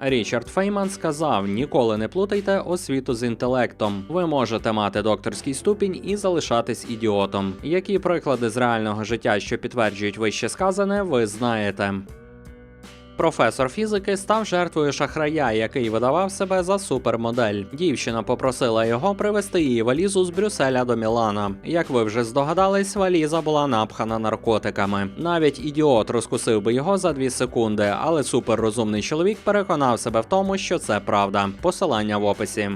Річард Фейман сказав: ніколи не плутайте освіту з інтелектом. Ви можете мати докторський ступінь і залишатись ідіотом. Які приклади з реального життя, що підтверджують вище сказане, ви знаєте. Професор фізики став жертвою шахрая, який видавав себе за супермодель. Дівчина попросила його привезти її валізу з Брюсселя до Мілана. Як ви вже здогадались, валіза була напхана наркотиками. Навіть ідіот розкусив би його за дві секунди, але суперрозумний чоловік переконав себе в тому, що це правда. Посилання в описі.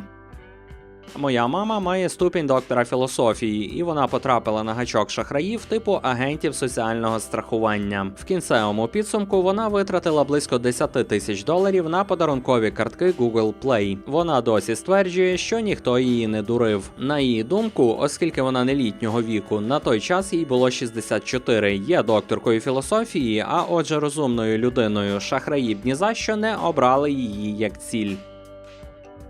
Моя мама має ступінь доктора філософії, і вона потрапила на гачок шахраїв типу агентів соціального страхування. В кінцевому підсумку вона витратила близько 10 тисяч доларів на подарункові картки Google Play. Вона досі стверджує, що ніхто її не дурив. На її думку, оскільки вона не літнього віку, на той час їй було 64, є докторкою філософії, а отже, розумною людиною. Шахраї б ні за що не обрали її як ціль.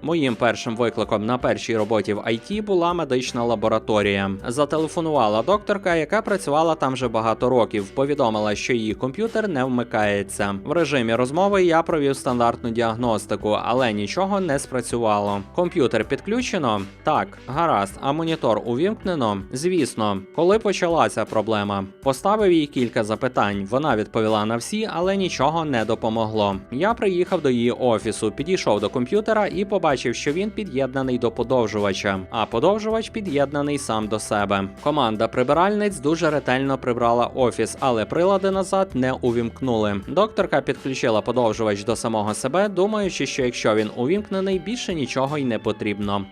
Моїм першим викликом на першій роботі в IT була медична лабораторія. Зателефонувала докторка, яка працювала там вже багато років. Повідомила, що її комп'ютер не вмикається. В режимі розмови я провів стандартну діагностику, але нічого не спрацювало. Комп'ютер підключено? Так, гаразд. А монітор увімкнено? Звісно, коли почалася проблема. Поставив їй кілька запитань. Вона відповіла на всі, але нічого не допомогло. Я приїхав до її офісу, підійшов до комп'ютера і побачив, що він під'єднаний до подовжувача, а подовжувач під'єднаний сам до себе. Команда прибиральниць дуже ретельно прибрала офіс, але прилади назад не увімкнули. Докторка підключила подовжувач до самого себе, думаючи, що якщо він увімкнений, більше нічого й не потрібно.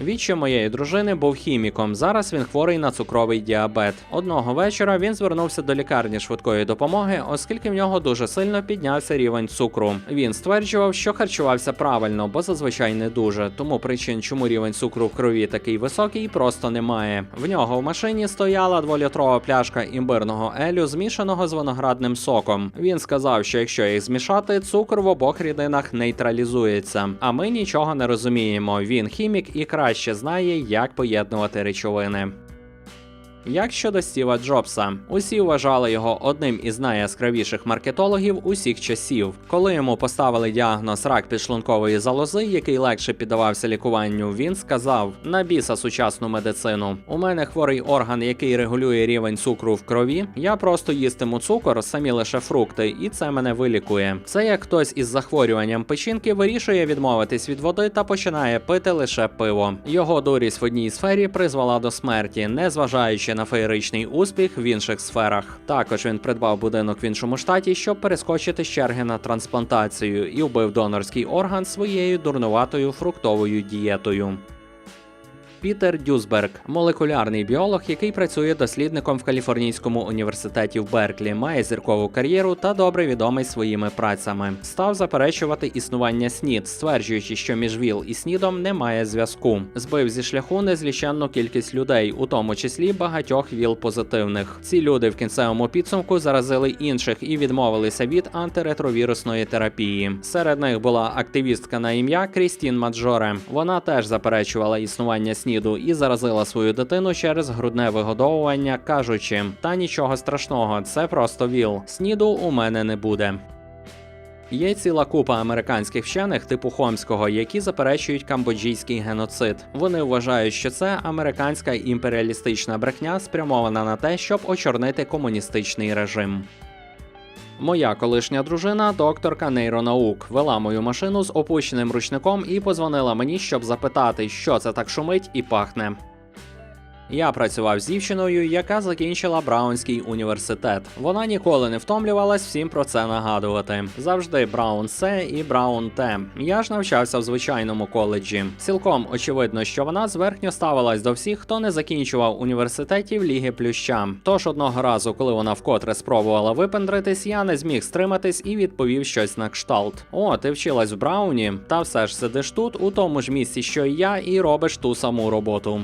Віче моєї дружини був хіміком. Зараз він хворий на цукровий діабет. Одного вечора він звернувся до лікарні швидкої допомоги, оскільки в нього дуже сильно піднявся рівень цукру. Він стверджував, що харчувався правильно, бо зазвичай не дуже. Тому причин, чому рівень цукру в крові такий високий, просто немає. В нього в машині стояла дволітрова пляшка імбирного елю, змішаного з виноградним соком. Він сказав, що якщо їх змішати, цукор в обох рідинах нейтралізується. А ми нічого не розуміємо. Він хімік і краще знає, як поєднувати речовини. Як щодо Стіва Джобса, усі вважали його одним із найяскравіших маркетологів усіх часів. Коли йому поставили діагноз рак підшлункової залози, який легше піддавався лікуванню, він сказав: на біса сучасну медицину. У мене хворий орган, який регулює рівень цукру в крові. Я просто їстиму цукор, самі лише фрукти, і це мене вилікує. Це як хтось із захворюванням печінки вирішує відмовитись від води та починає пити лише пиво. Його дурість в одній сфері призвела до смерті, незважаючи на феєричний успіх в інших сферах. Також він придбав будинок в іншому штаті, щоб перескочити з черги на трансплантацію, і вбив донорський орган своєю дурнуватою фруктовою дієтою. Пітер Дюсберг, молекулярний біолог, який працює дослідником в Каліфорнійському університеті в Берклі, має зіркову кар'єру та добре відомий своїми працями. Став заперечувати існування СНІД, стверджуючи, що між ВІЛ і СНІДом немає зв'язку. Збив зі шляху незліченну кількість людей, у тому числі багатьох ВІЛ позитивних. Ці люди в кінцевому підсумку заразили інших і відмовилися від антиретровірусної терапії. Серед них була активістка на ім'я Крістін Маджоре. Вона теж заперечувала існування СНІДу і заразила свою дитину через грудне вигодовування, кажучи: та нічого страшного, це просто ВІЛ. СНІДу у мене не буде. Є ціла купа американських вчених типу Хомського, які заперечують камбоджійський геноцид. Вони вважають, що це американська імперіалістична брехня, спрямована на те, щоб очорнити комуністичний режим. Моя колишня дружина, докторка нейронаук, вела мою машину з опущеним ручником і позвонила мені, щоб запитати, що це так шумить і пахне. Я працював з дівчиною, яка закінчила Браунський університет. Вона ніколи не втомлювалась всім про це нагадувати. Завжди Браун С і Браун Т. Я ж навчався в звичайному коледжі. Цілком очевидно, що вона зверхньо ставилась до всіх, хто не закінчував університетів Ліги Плюща. Тож одного разу, коли вона вкотре спробувала випендритись, я не зміг стриматись і відповів щось на кшталт. О, ти вчилась в Брауні, та все ж сидиш тут, у тому ж місці, що і я, і робиш ту саму роботу.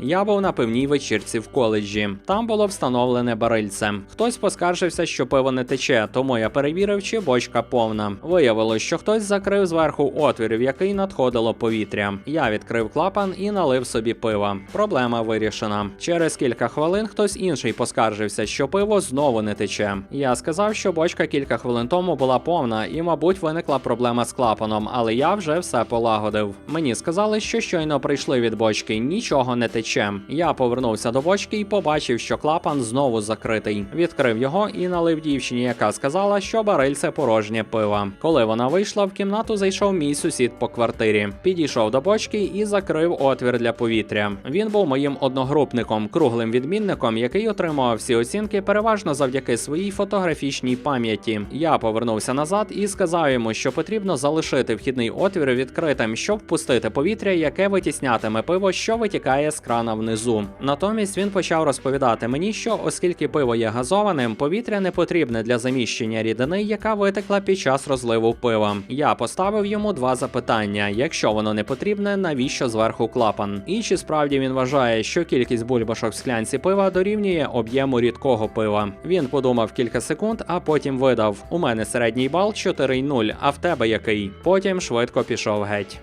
Я був на пивній вечірці в коледжі. Там було встановлене барильце. Хтось поскаржився, що пиво не тече, тому я перевірив, чи бочка повна. Виявилось, що хтось закрив зверху отвір, в який надходило повітря. Я відкрив клапан і налив собі пива. Проблема вирішена. Через кілька хвилин хтось інший поскаржився, що пиво знову не тече. Я сказав, що бочка кілька хвилин тому була повна, і, мабуть, виникла проблема з клапаном, але я вже все полагодив. Мені сказали, що щойно прийшли від бочки, нічого не тече. Я повернувся до бочки і побачив, що клапан знову закритий. Відкрив його і налив дівчині, яка сказала, що бариль це порожнє пиво. Коли вона вийшла, в кімнату зайшов мій сусід по квартирі. Підійшов до бочки і закрив отвір для повітря. Він був моїм одногрупником, круглим відмінником, який отримував всі оцінки переважно завдяки своїй фотографічній пам'яті. Я повернувся назад і сказав йому, що потрібно залишити вхідний отвір відкритим, щоб впустити повітря, яке витіснятиме пиво, що витікає з крана внизу. Натомість він почав розповідати мені, що оскільки пиво є газованим, повітря не потрібне для заміщення рідини, яка витекла під час розливу пива. Я поставив йому два запитання: якщо воно не потрібне, навіщо зверху клапан? І чи справді він вважає, що кількість бульбашок в склянці пива дорівнює об'єму рідкого пива? Він подумав кілька секунд, а потім видав: у мене середній бал 4,0, а в тебе який? Потім швидко пішов геть.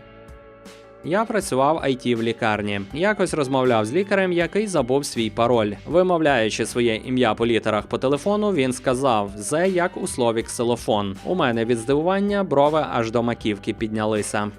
Я працював IT в лікарні. Якось розмовляв з лікарем, який забув свій пароль. Вимовляючи своє ім'я по літерах по телефону, він сказав: Зе як у слові ксилофон. У мене від здивування брови аж до маківки піднялися.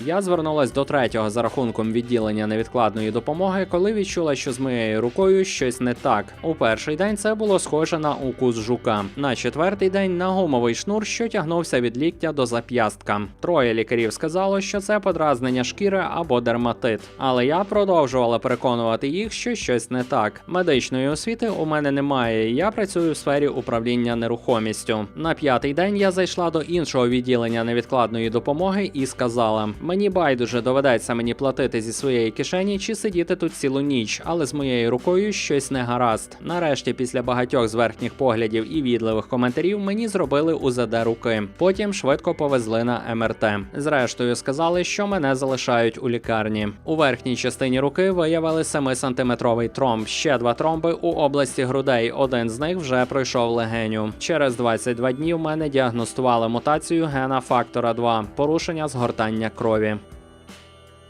Я звернулась до третього за рахунком відділення невідкладної допомоги, коли відчула, що з моєю рукою щось не так. У перший день це було схоже на укус жука. На четвертий день на гумовий шнур, що тягнувся від ліктя до зап'ястка. Троє лікарів сказало, що це подразнення шкіри або дерматит. Але я продовжувала переконувати їх, що щось не так. Медичної освіти у мене немає. Я працюю в сфері управління нерухомістю. На п'ятий день я зайшла до іншого відділення невідкладної допомоги і сказала: мені байдуже доведеться мені платити зі своєї кишені чи сидіти тут цілу ніч, але з моєю рукою щось не гаразд. Нарешті, після багатьох зверхніх поглядів і відливих коментарів, мені зробили УЗД руки. Потім швидко повезли на МРТ. Зрештою, сказали, що мене залишають у лікарні. У верхній частині руки виявили 7-сантиметровий тромб. Ще два тромби у області грудей. Один з них вже пройшов легеню. Через 22 дні в мене діагностували мутацію гена фактора 2 порушення згортання крові здорові.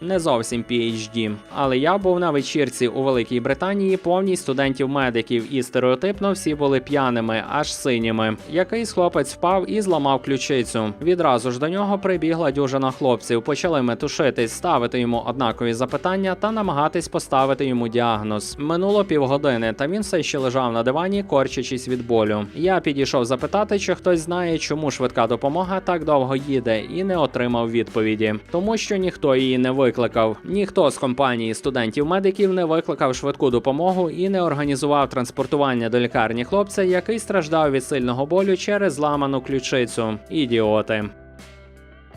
Не зовсім PhD. Але я був на вечірці у Великій Британії, повній студентів-медиків, і стереотипно всі були п'яними, аж синіми. Якийсь хлопець впав і зламав ключицю. Відразу ж до нього прибігла дюжина хлопців, почали метушитись, ставити йому однакові запитання та намагатись поставити йому діагноз. Минуло півгодини, та він все ще лежав на дивані, корчачись від болю. Я підійшов запитати, чи хтось знає, чому швидка допомога так довго їде, і не отримав відповіді, тому що ніхто її не викликав. Ніхто з компанії студентів-медиків не викликав швидку допомогу і не організував транспортування до лікарні хлопця, який страждав від сильного болю через зламану ключицю. Ідіоти.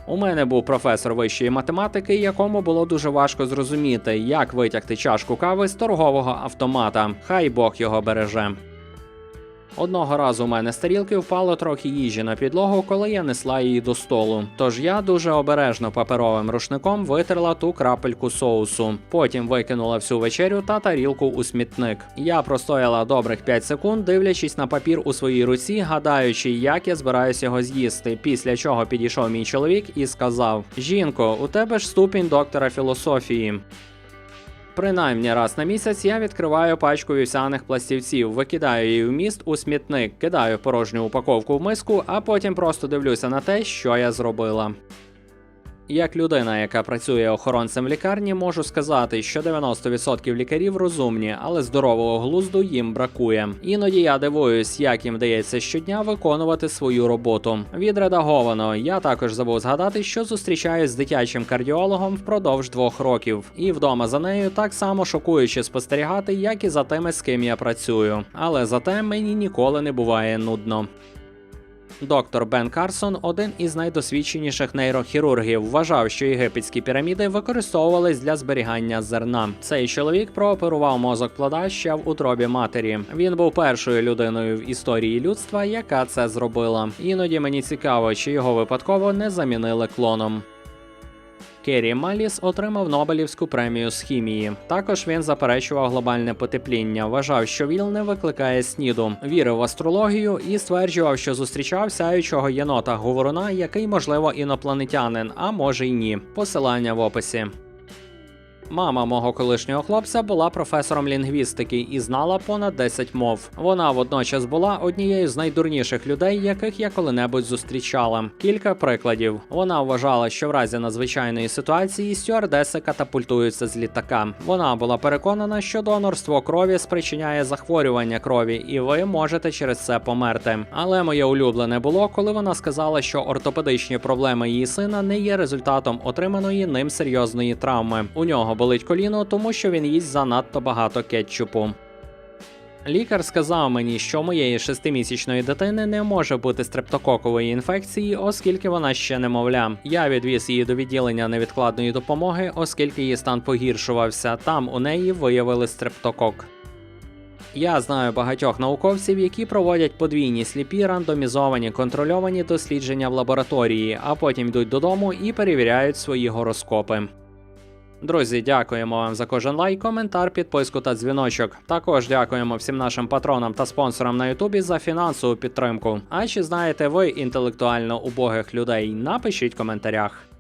У мене був професор вищої математики, якому було дуже важко зрозуміти, як витягти чашку кави з торгового автомата. Хай Бог його береже. Одного разу у мене з тарілки впало трохи їжі на підлогу, коли я несла її до столу. Тож я дуже обережно паперовим рушником витерла ту крапельку соусу. Потім викинула всю вечерю та тарілку у смітник. Я простояла добрих 5 секунд, дивлячись на папір у своїй руці, гадаючи, як я збираюсь його з'їсти. Після чого підійшов мій чоловік і сказав: Жінко, у тебе ж ступінь доктора філософії. Принаймні раз на місяць я відкриваю пачку вівсяних пластівців, викидаю її в міст у смітник, кидаю порожню упаковку в миску, а потім просто дивлюся на те, що я зробила. Як людина, яка працює охоронцем лікарні, можу сказати, що 90% лікарів розумні, але здорового глузду їм бракує. Іноді я дивуюсь, як їм вдається щодня виконувати свою роботу. Відредаговано. Я також забув згадати, що зустрічаюсь з дитячим кардіологом впродовж двох років, і вдома за нею так само шокуюче спостерігати, як і за тими, з ким я працюю. Але зате мені ніколи не буває нудно. Доктор Бен Карсон, один із найдосвідченіших нейрохірургів, вважав, що єгипетські піраміди використовувались для зберігання зерна. Цей чоловік прооперував мозок плода ще в утробі матері. Він був першою людиною в історії людства, яка це зробила. Іноді мені цікаво, чи його випадково не замінили клоном. Керрі Маліс отримав Нобелівську премію з хімії. Також він заперечував глобальне потепління, вважав, що ВІЛ не викликає сніду, вірив в астрологію і стверджував, що зустрічав сяючого єнота говоруна, який, можливо, інопланетянин, а може й ні. Посилання в описі. Мама мого колишнього хлопця була професором лінгвістики і знала понад 10 мов. Вона водночас була однією з найдурніших людей, яких я коли-небудь зустрічала. Кілька прикладів. Вона вважала, що в разі надзвичайної ситуації стюардеси катапультуються з літака. Вона була переконана, що донорство крові спричиняє захворювання крові, і ви можете через це померти. Але моє улюблене було, коли вона сказала, що ортопедичні проблеми її сина не є результатом отриманої ним серйозної травми. У болить коліно, тому що він їсть занадто багато кетчупу. Лікар сказав мені, що моєї шестимісячної дитини не може бути стрептококової інфекції, оскільки вона ще немовля. Я відвіз її до відділення невідкладної допомоги, оскільки її стан погіршувався. Там у неї виявили стрептокок. Я знаю багатьох науковців, які проводять подвійні сліпі, рандомізовані, контрольовані дослідження в лабораторії, а потім йдуть додому і перевіряють свої гороскопи. Друзі, дякуємо вам за кожен лайк, коментар, підписку та дзвіночок. Також дякуємо всім нашим патронам та спонсорам на Ютубі за фінансову підтримку. А чи знаєте ви інтелектуально убогих людей? Напишіть в коментарях.